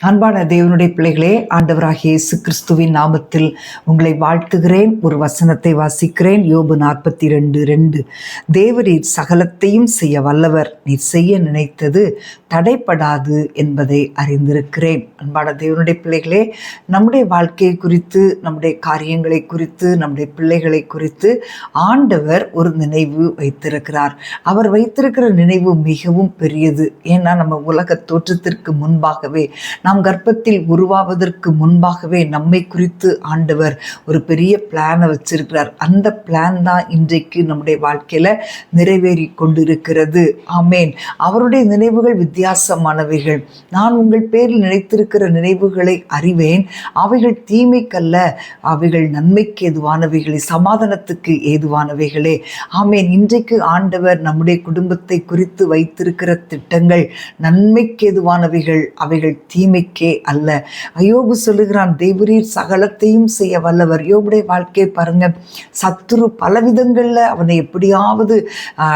அன்பான தேவனுடைய பிள்ளைகளே ஆண்டவராகிய இயேசு கிறிஸ்துவின் நாமத்தில் உங்களை வாழ்த்துகிறேன். ஒரு வசனத்தை வாசிக்கிறேன். யோபு நாற்பத்தி ரெண்டு. ரெண்டு தேவரீர் சகலத்தையும் செய்ய வல்லவர். நீர் செய்ய நினைத்தது தடைப்படாது என்பதை அறிந்திருக்கிறேன். அன்பான தேவனுடைய பிள்ளைகளே நம்முடைய வாழ்க்கையை குறித்து நம்முடைய காரியங்களை குறித்து நம்முடைய பிள்ளைகளை குறித்து ஆண்டவர் ஒரு நினைவு வைத்திருக்கிறார். அவர் வைத்திருக்கிற நினைவு மிகவும் பெரியது. ஏன்னா நம்ம உலக தோற்றத்திற்கு முன்பாகவே நாம் கர்ப்பத்தில் உருவாவதற்கு முன்பாகவே நம்மை குறித்து ஆண்டவர் ஒரு பெரிய பிளானை வச்சிருக்கிறார். அந்த பிளான் தான் இன்றைக்கு நம்முடைய வாழ்க்கையில் நிறைவேறி கொண்டிருக்கிறது. ஆமேன். அவருடைய நினைவுகள் வித்தியாசமானவைகள். நான் உங்கள் பேரில் நினைத்திருக்கிற நினைவுகளை அறிவேன். அவைகள் தீமைக்கல்ல அவைகள் நன்மைக்கு ஏதுவானவைகளே சமாதானத்துக்கு ஏதுவானவைகளே. ஆமேன். இன்றைக்கு ஆண்டவர் நம்முடைய குடும்பத்தை குறித்து வைத்திருக்கிற திட்டங்கள் நன்மைக்கு ஏதுவானவைகள் அவைகள் தீமை நம்பிக்கை அல்ல. அயோபு சொல்லுகிறான் தேவரீர் சகலத்தையும் செய்ய வல்லவர். யோபுடைய வாழ்க்கையை பாருங்க சத்துரு பலவிதங்களில் அவனை எப்படியாவது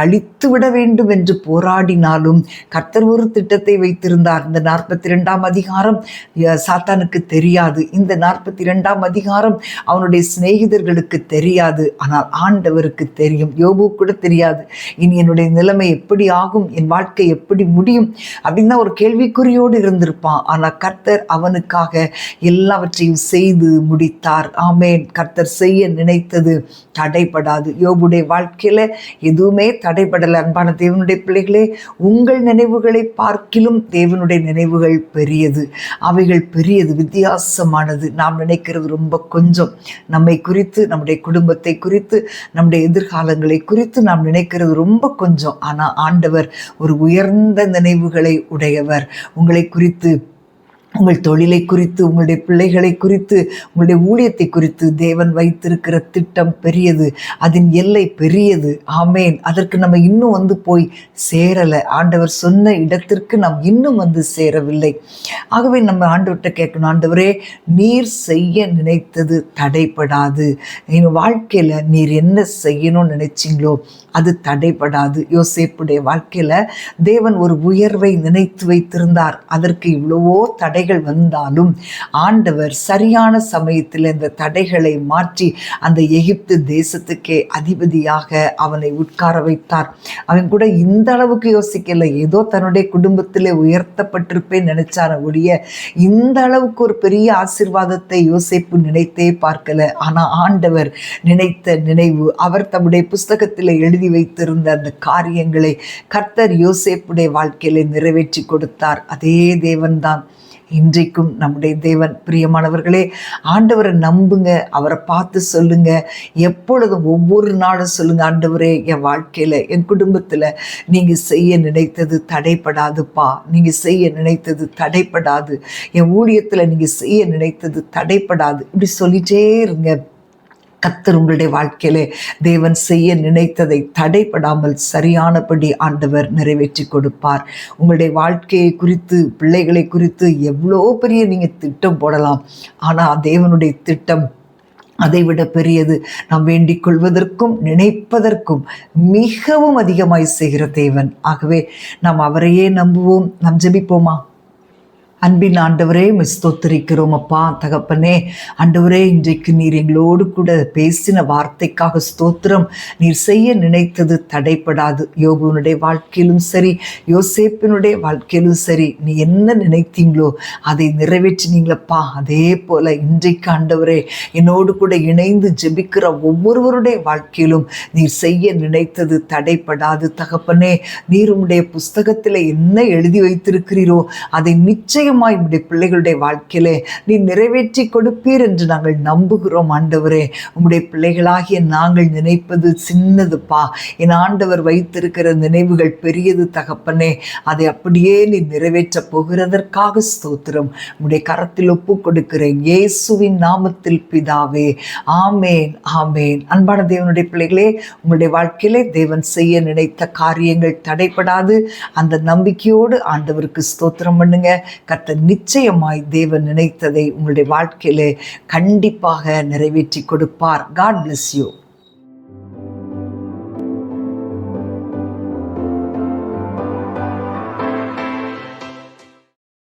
அழித்து விட வேண்டும் என்று போராடினாலும் கர்த்தர் ஒரு திட்டத்தை வைத்திருந்தார். இந்த நாற்பத்தி ரெண்டாம் அதிகாரம் சாத்தானுக்கு தெரியாது. இந்த நாற்பத்தி ரெண்டாம் அதிகாரம் அவனுடைய சிநேகிதர்களுக்கு தெரியாது. ஆனால் ஆண்டவருக்கு தெரியும். யோபு கூட தெரியாது. இனி என்னுடைய நிலைமை எப்படி ஆகும்? என் வாழ்க்கை எப்படி முடியும்? அப்படின்னு தான் ஒரு கேள்விக்குறியோடு இருந்திருப்பான். ஆனால் கர்த்தர் அவனுக்காக எல்லாவற்றையும் செய்து முடித்தார். ஆமேன். கர்த்தர் செய்ய நினைத்தது தடைபடாது. யோபுடைய வாழ்க்கையில் எதுவுமே தடைபடலை. அன்பான தேவனுடைய பிள்ளைகளே உங்கள் நினைவுகளை பார்க்கிலும் தேவனுடைய நினைவுகள் பெரியது. அவைகள் பெரியது வித்தியாசமானது. நாம் நினைக்கிறது ரொம்ப கொஞ்சம். நம்மை குறித்து நம்முடைய குடும்பத்தை குறித்து நம்முடைய எதிர்காலங்களை குறித்து நாம் நினைக்கிறது ரொம்ப கொஞ்சம். ஆனால் ஆண்டவர் ஒரு உயர்ந்த நினைவுகளை உடையவர். உங்களை குறித்து உங்கள் தொழிலை குறித்து உங்களுடைய பிள்ளைகளை குறித்து உங்களுடைய ஊழியத்தை குறித்து தேவன் வைத்திருக்கிற திட்டம் பெரியது. அதன் எல்லை பெரியது. ஆமேன். அதற்கு நம்ம இன்னும் வந்து போய் சேரலை. ஆண்டவர் சொன்ன இடத்திற்கு நாம் இன்னும் வந்து சேரவில்லை. ஆகவே நம்ம ஆண்டவர்கிட்ட கேட்கணும் ஆண்டவரே நீர் செய்ய நினைத்தது தடைப்படாது என் வாழ்க்கையில் நீர் என்ன செய்யணும்னு நினைச்சிங்களோ அது தடைப்படாது யோசேப்புடைய வாழ்க்கையில் தேவன் ஒரு உயர்வை நினைத்து வைத்திருந்தார். அதற்கு இவ்வளவோ தடைகள் வந்தாலும் ஆண்டவர் சரியான சமயத்தில் இந்த தடைகளை மாற்றி அந்த எகிப்து தேசத்துக்கே அதிபதியாக அவனை உட்கார வைத்தார். அவன் கூட இந்த அளவுக்கு யோசிக்கல. ஏதோ தன்னுடைய குடும்பத்திலே உயர்த்தப்பட்டிருப்பேன் நினைச்சான ஒழிய இந்த அளவுக்கு ஒரு பெரிய ஆசீர்வாதத்தை யோசிப்பு நினைத்தே பார்க்கல. ஆனா ஆண்டவர் நினைத்த நினைவு அவர் தம்முடைய புஸ்தகத்தில் எழுதி வைத்திருந்த அந்த காரியங்களை கர்த்தர் யோசேப்புடைய வாழ்க்கையில நிறைவேற்றி கொடுத்தார். அதே தேவன்தான். இன்றைக்கும் நம்முடைய தேவன். பிரியமானவர்களே ஆண்டவரை நம்புங்க அவரை பார்த்து சொல்லுங்க. எப்பொழுதும் ஒவ்வொரு நாளும் சொல்லுங்க ஆண்டவரே என் வாழ்க்கையில் என் குடும்பத்தில் நீங்கள் செய்ய நினைத்தது தடைப்படாதுப்பா. நீங்கள் செய்ய நினைத்தது தடைப்படாது. என் ஊழியத்தில் நீங்கள் செய்ய நினைத்தது தடைப்படாது. இப்படி சொல்லிட்டே இருங்க. கத்தர் உங்களுடைய வாழ்க்கையிலே தேவன் செய்ய நினைத்ததை தடைப்படாமல் சரியானபடி ஆண்டவர் நிறைவேற்றி கொடுப்பார். உங்களுடைய வாழ்க்கையை குறித்து பிள்ளைகளை குறித்து எவ்வளோ பெரிய நீங்கள் திட்டம் போடலாம். ஆனால் தேவனுடைய திட்டம் அதைவிட பெரியது. நாம் வேண்டிக் கொள்வதற்கும் நினைப்பதற்கும் மிகவும் அதிகமாய் செய்கிற தேவன். ஆகவே நாம் அவரையே நம்புவோம். நாம் ஜெபிப்போமா? அன்பின் ஆண்டவரே உம்மை ஸ்தோத்திரிக்கிறோம் அப்பா தகப்பனே. ஆண்டவரே இன்றைக்கு நீர் எங்களோடு கூட பேசின வார்த்தைக்காக ஸ்தோத்திரம். நீர் செய்ய நினைத்தது தடைப்படாது யோகுனுடைய வாழ்க்கையிலும் சரி யோசேப்பினுடைய வாழ்க்கையிலும் சரி நீ என்ன நினைத்தீங்களோ அதை நிறைவேற்றினீங்களப்பா. அதே போல இன்றைக்கு ஆண்டவரே என்னோடு கூட இணைந்து ஜெபிக்கிற ஒவ்வொருவருடைய வாழ்க்கையிலும் நீர் செய்ய நினைத்தது தடைப்படாது தகப்பனே நீர் உம்முடைய புஸ்தகத்தில் என்ன எழுதி வைத்திருக்கிறீரோ அதை நிச்சயமாய் இப்படி பிள்ளைகளுடைய வாழ்க்கையிலே நீ நிறைவேற்றி கொடுப்பீர் என்று நாங்கள் நம்புகிறோம் ஆண்டவரே. உம்முடைய பிள்ளைகளாகிய நாங்கள் நினைப்பது சின்னதுப்பா. என் ஆண்டவர் வைத்திருக்கிற நினைவுகள் பெரியது தகப்பனே. அதை அப்படியே நீ நிறைவேற்றப் போகிறதற்காக ஸ்தோத்திரம். உம்முடைய கரத்தில் ஒப்பு கொடுக்கிறேன். இயேசுவின் நாமத்தில் பிதாவே. ஆமேன் ஆமேன். அன்பான தேவனுடைய பிள்ளைகளே உங்களுடைய வாழ்க்கையிலே தேவன் செய்ய நினைத்த காரியங்கள் தடைப்படாது அந்த நம்பிக்கையோடு ஆண்டவருக்கு ஸ்தோத்திரம் பண்ணுங்க. கர்த்தர் நிச்சயமாய் தேவன் நினைத்ததை உங்களுடைய வாழ்க்கையிலே கண்டிப்பாக நிறைவேற்றி கொடுப்பார். God bless you